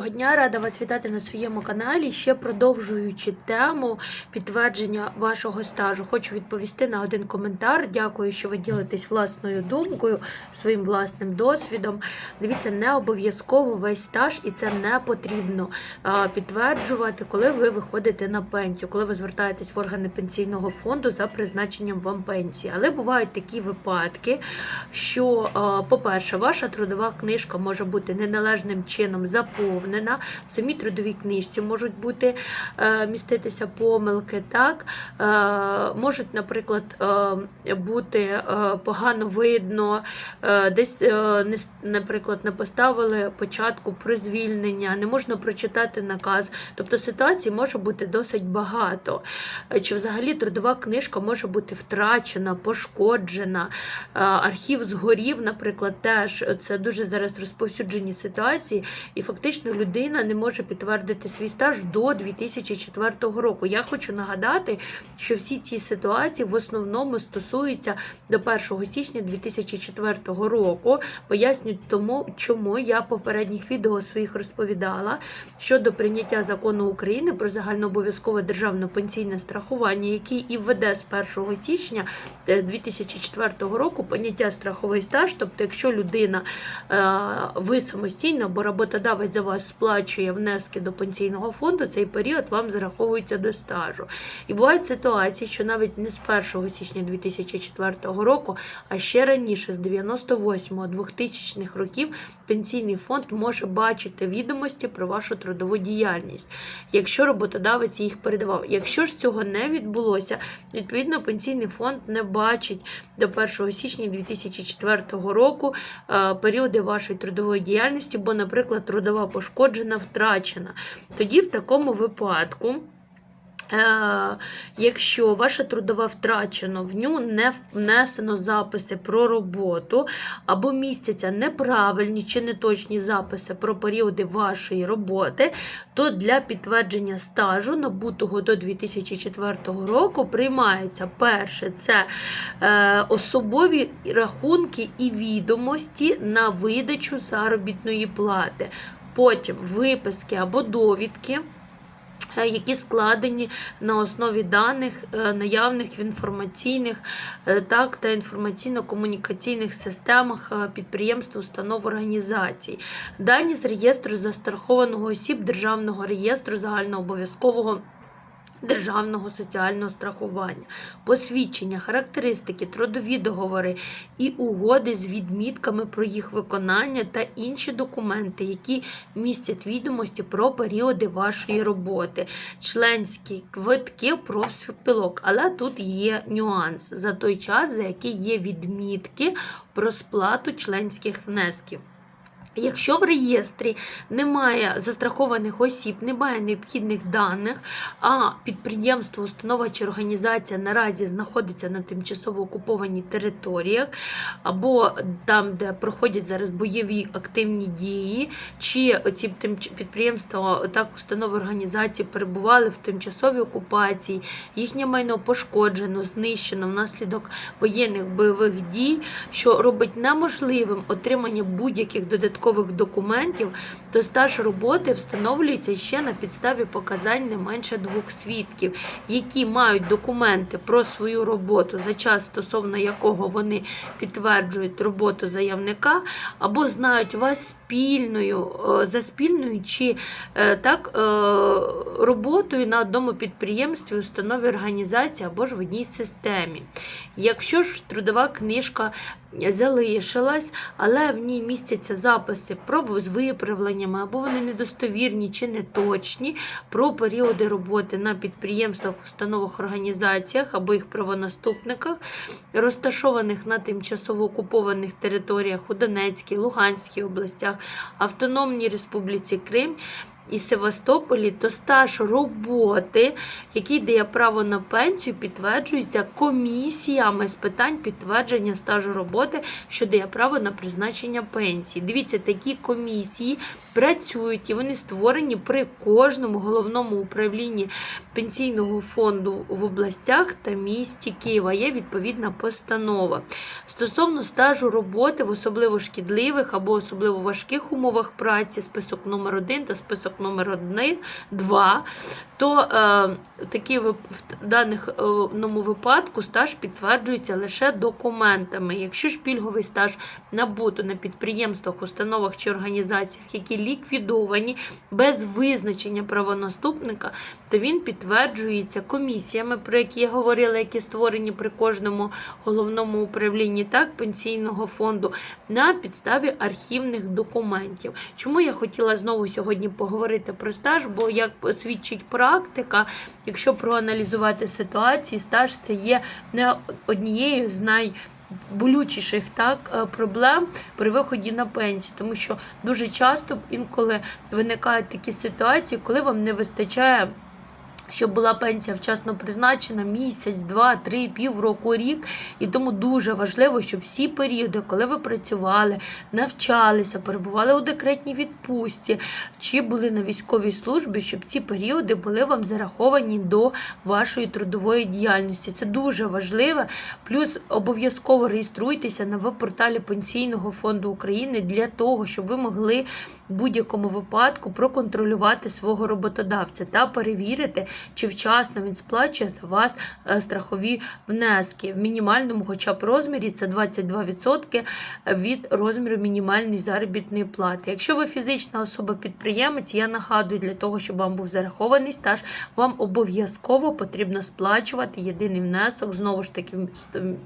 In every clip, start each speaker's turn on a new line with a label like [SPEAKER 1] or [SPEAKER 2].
[SPEAKER 1] Доброго дня, рада вас вітати на своєму каналі. Ще продовжуючи тему підтвердження вашого стажу, хочу відповісти на один коментар. Дякую, що ви ділитесь власною думкою, своїм власним досвідом. Дивіться, не обов'язково весь стаж, і це не потрібно підтверджувати, коли ви виходите на пенсію, коли ви звертаєтесь в органи пенсійного фонду за призначенням вам пенсії. Але бувають такі випадки, що, по-перше, ваша трудова книжка може бути неналежним чином заповнена. В самій трудовій книжці можуть бути е, міститися помилки. Так? Е, можуть, наприклад, е, бути погано видно, десь, наприклад, не поставили початку про звільнення, не можна прочитати наказ. Тобто ситуацій може бути досить багато. Чи взагалі трудова книжка може бути втрачена, пошкоджена, архів згорів, наприклад, теж це дуже зараз розповсюджені ситуації, і фактично людина не може підтвердити свій стаж до 2004 року. Я хочу нагадати, що всі ці ситуації в основному стосуються до 1 січня 2004 року. Поясню тому, чому я в попередніх відео своїх розповідала щодо прийняття закону України про загальнообов'язкове державне пенсійне страхування, який і введе з 1 січня е, 2004 року поняття страховий стаж. Тобто, якщо людина е, ви самостійно, бо роботодавець за вас сплачує внески до пенсійного фонду, цей період вам зараховується до стажу. І бувають ситуації, що навіть не з 1 січня 2004 року, а ще раніше, з 98-2000 х років, пенсійний фонд може бачити відомості про вашу трудову діяльність, якщо роботодавець їх передавав. Якщо ж цього не відбулося, відповідно пенсійний фонд не бачить до 1 січня 2004 року е, періоди вашої трудової діяльності, бо, наприклад, трудова пошкоджена, втрачена. Тоді в такому випадку. Е, Якщо ваша трудова втрачена, в ню не внесено записи про роботу, або містяться неправильні чи неточні записи про періоди вашої роботи, то для підтвердження стажу, набутого до 2004 року, приймається перше це е, особові рахунки і відомості на видачу заробітної плати. Потім виписки або довідки е, які складені на основі даних, е, наявних в інформаційних е, так, та інформаційно-комунікаційних системах підприємств, установ організацій. Дані з реєстру застрахованого осіб Державного реєстру загальнообов'язкового. Державного соціального страхування, посвідчення, характеристики, трудові договори і угоди з відмітками про їх виконання та інші документи, які містять відомості про періоди вашої роботи, членські квитки профспілок. Але тут є нюанс за той час, за який є відмітки про сплату членських внесків. Якщо в реєстрі немає застрахованих осіб, немає необхідних даних, а підприємство, установа чи організація наразі знаходиться на тимчасово окупованій територіях, або там, де проходять зараз бойові активні дії, чи ці підприємства, так установи організації перебували в тимчасовій окупації, їхнє майно пошкоджено, знищено внаслідок воєнних бойових дій, що робить неможливим отримання будь-яких додаткових документів, то стаж роботи встановлюється ще на підставі показань не менше двох свідків, які мають документи про свою роботу за час, стосовно якого вони підтверджують роботу заявника, або знають вас спільною е, за спільною чи е, так е, роботою на одному підприємстві, установі організації або ж в одній системі. Якщо ж трудова книжка залишилась, але в ній містяться записи про з виправленнями, або вони недостовірні чи неточні, про періоди роботи на підприємствах, установах, організаціях або їх правонаступниках, розташованих на тимчасово окупованих територіях у Донецькій, Луганській областях, Автономній Республіці Крим. І Севастополі, то стаж роботи, який дає право на пенсію, підтверджується комісіями з питань підтвердження стажу роботи, що дає право на призначення пенсії. Дивіться, такі комісії працюють і вони створені при кожному головному управлінні пенсійного фонду в областях та місті Києва. Є відповідна постанова. Стосовно стажу роботи в особливо шкідливих або особливо важких умовах праці, список номер 1 та список номер 1, 2, то е, такі в даному випадку стаж підтверджується лише документами. Якщо ж пільговий стаж набуто на підприємствах, установах чи організаціях, які ліквідовані без визначення правонаступника, то він підтверджується комісіями, про які я говорила, які створені при кожному головному управлінні так пенсійного фонду на підставі архівних документів. Чому я хотіла знову сьогодні поговорити про стаж? Бо як свідчить практика, якщо проаналізувати ситуації, стаж це є не однією з най болючіших так е, проблем при виході на пенсію, тому що дуже часто інколи виникають такі ситуації, коли вам не вистачає. Щоб була пенсія вчасно призначена місяць, два, три, півроку, рік. І тому дуже важливо, щоб всі періоди, коли ви працювали, навчалися, перебували у декретній відпустці чи були на військовій службі, щоб ці періоди були вам зараховані до вашої трудової діяльності. Це дуже важливо. Плюс обов'язково реєструйтеся на веб-порталі Пенсійного фонду України для того, щоб ви могли в будь-якому випадку проконтролювати свого роботодавця та перевірити, чи вчасно він сплачує за вас е, страхові внески в мінімальному, хоча б розмірі це 22% від розміру мінімальної заробітної плати. Якщо ви фізична особа-підприємець, я нагадую, для того, щоб вам був зарахований стаж, вам обов'язково потрібно сплачувати єдиний внесок, знову ж таки,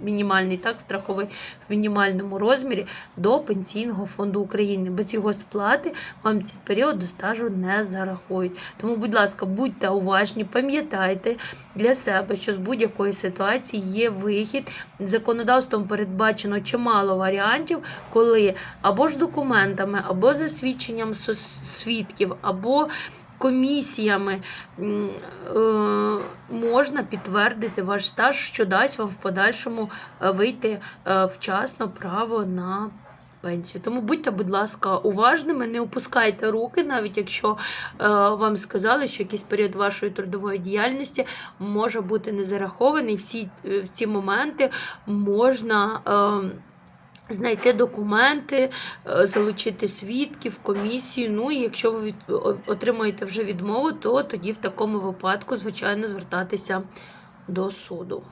[SPEAKER 1] мінімальний так, страховий в мінімальному розмірі до Пенсійного фонду України. Без його сплати вам цей період до стажу не зарахують. Тому, будь ласка, будьте уважні, пам'ятайте для себе, що з будь-якої ситуації є вихід. Законодавством передбачено чимало варіантів, коли або ж документами, або засвідченням сос- свідків, або комісіями е, можна підтвердити ваш стаж, що дасть вам в подальшому е, вийти е, вчасно право на пенсію. Тому будьте, будь ласка, уважними, не опускайте руки, навіть якщо е, вам сказали, що якийсь період вашої трудової діяльності може бути не зарахований. Всі е, в ці моменти можна. Е, Знайти документи, е, залучити свідків, комісію. Ну і якщо ви від- отримаєте вже відмову, то тоді в такому випадку, звичайно, звертатися до суду.